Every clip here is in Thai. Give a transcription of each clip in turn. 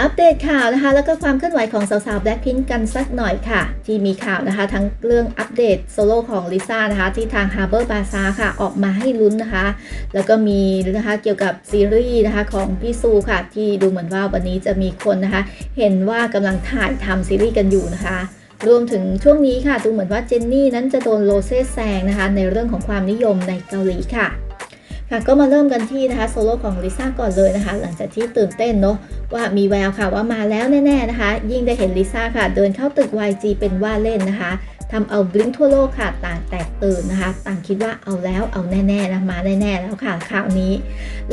อัปเดตข่าวนะคะ แล้วก็ความเคลื่อนไหวของสาวๆ Blackpink กันสักหน่อยค่ะ ที่มีข่าวนะคะ ทั้งเรื่องอัปเดตโซโล่ของลิซ่านะคะ ที่ทาง Harbor Bazaar ค่ะ ออกมาให้ลุ้นนะคะ แล้วก็มีนะคะเกี่ยวกับซีรีส์นะคะของพี่ซูค่ะ ที่ดูเหมือนว่าวันนี้จะมีคนนะคะ เห็นว่ากำลังถ่ายทำซีรีส์กันอยู่นะคะรวมถึงช่วงนี้ค่ะ ดูเหมือนว่าเจนนี่นั้นจะโดนโรเซ่แซงนะคะ ในเรื่องของความนิยมในเกาหลีค่ะ ค่ะก็มาเริ่มกันที่นะคะโซโล่ของลิซ่าก่อนเลยนะคะ หลังจากที่ตื่นเต้นเนาะว่ามีแววค่ะว่ามาแล้วแน่ๆนะคะ ยิ่งได้เห็นลิซ่าค่ะ เดินเข้าตึก YG เป็นว่าเล่นนะคะทำเอาบลิงทั่วโลกค่ะ ต่างแตกตื่นนะคะ ต่างคิดว่าเอาแล้วเอาแน่ๆนะมาแน่ๆแล้วค่ะข่าวนี้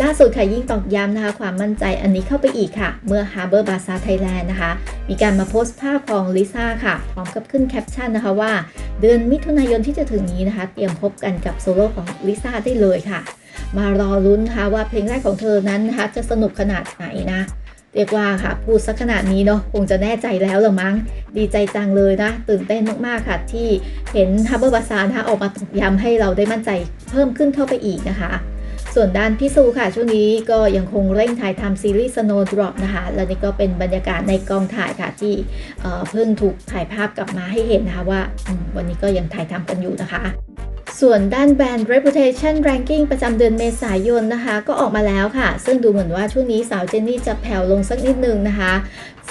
ล่าสุดค่ะยิ่งตอกย้ำนะคะ ความมั่นใจอันนี้เข้าไปอีกค่ะ เมื่อ Harbor Bazaar Thailand นะคะ มีการมาโพสต์ภาพของลิซ่าค่ะ พร้อมกับขึ้นแคปชั่นนะคะว่า เดือนมิถุนายนที่จะถึงนี้นะคะ เตรียมพบกันกับโซโล่ของลิซ่าได้เลยค่ะ มารอลุ้นนะคะว่าเพลงแรกของเธอนั้นนะคะจะสนุกขนาดไหนนะเรียกว่าค่ะพูดสักขนาดนี้เนาะคงจะแน่ใจแล้วหรือมั้ง ดีใจจังเลยนะ ตื่นเต้นมาก ๆ ค่ะ ที่เห็นฮับเบิลบาซานะคะออกมาตอกย้ำให้เราได้มั่นใจเพิ่มขึ้นเข้าไปอีกนะคะ ส่วนด้านพี่ซูค่ะ ช่วงนี้ก็ยังคงเร่งถ่ายทำซีรีส์ Snow Drop นะคะ และนี่ก็เป็นบรรยากาศในกองถ่ายค่ะ ที่เเพิ่งถูกถ่ายภาพกลับมาให้เห็นนะคะว่าวันนี้ก็ยังถ่ายทำกันอยู่นะคะ ส่วนด้านแบรนด์ Reputation Ranking ประจำเดือนเมษายนนะคะ ก็ออกมาแล้วค่ะ ซึ่งดูเหมือนว่าช่วงนี้สาวเจนนี่จะแผ่วลงสักนิดนึงนะคะ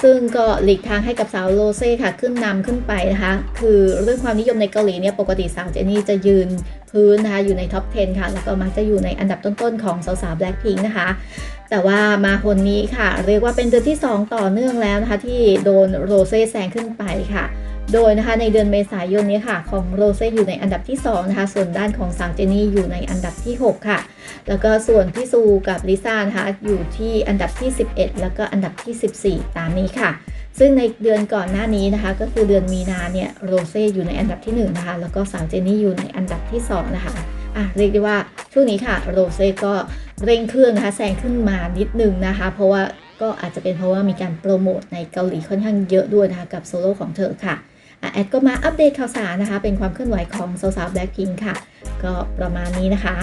ซึ่งก็หลีกทางให้กับสาวโรเซ่ค่ะ ขึ้นนำขึ้นไปนะคะ คือเรื่องความนิยมในเกาหลีเนี่ยปกติสาวเจนนี่จะยืนพื้นนะคะอยู่ในท็อป 10 ค่ะ แล้วก็มักจะอยู่ในอันดับต้นๆ ของสาวๆ Blackpink นะคะ แต่ว่ามาคนนี้ค่ะ เรียกว่าเป็นเดือนที่ 2 ต่อเนื่องแล้วนะคะ ที่โดนโรเซ่แซงขึ้นไปค่ะ โดยนะคะในเดือนเมษายนนี้ค่ะ ของโรเซ่อยู่ในอันดับที่2นะคะส่วนด้านของสาวเจนนี่อยู่ในอันดับที่ 6 ค่ะ แล้วก็ส่วนพี่ซูกับลิซ่านะคะอยู่ที่อันดับที่ 11 แล้วก็อันดับที่ 14 ตามนี้ค่ะ ซึ่งในเดือนก่อนหน้านี้นะคะ ก็คือเดือนมีนาเนี่ยโรเซ่อยู่ในอันดับที่1นะคะแล้วก็สาวเจนนี่อยู่ในอันดับที่2นะคะอะเรียกได้ว่าช่วงนี้ค่ะโรเซ่ก็เร่งเครื่องนะคะแซงขึ้นมานิดนึงนะคะ เพราะว่าก็อาจจะเป็นเพราะว่ามีการโปรโมทในเกาหลีค่อนข้างเยอะด้วยนะคะกับโซโล่ของเธอค่ะ แอดก็มาอัปเดตข่าวสารนะคะ เป็นความเคลื่อนไหวของสาวๆแบล็คพิงค่ะ ก็ประมาณนี้นะคะ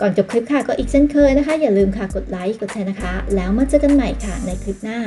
ก่อนจบคลิปค่ะก็อีกเช่นเคยนะคะ อย่าลืมค่ะกดไลค์กดแชร์นะคะ แล้วมาเจอกันใหม่ค่ะในคลิปหน้า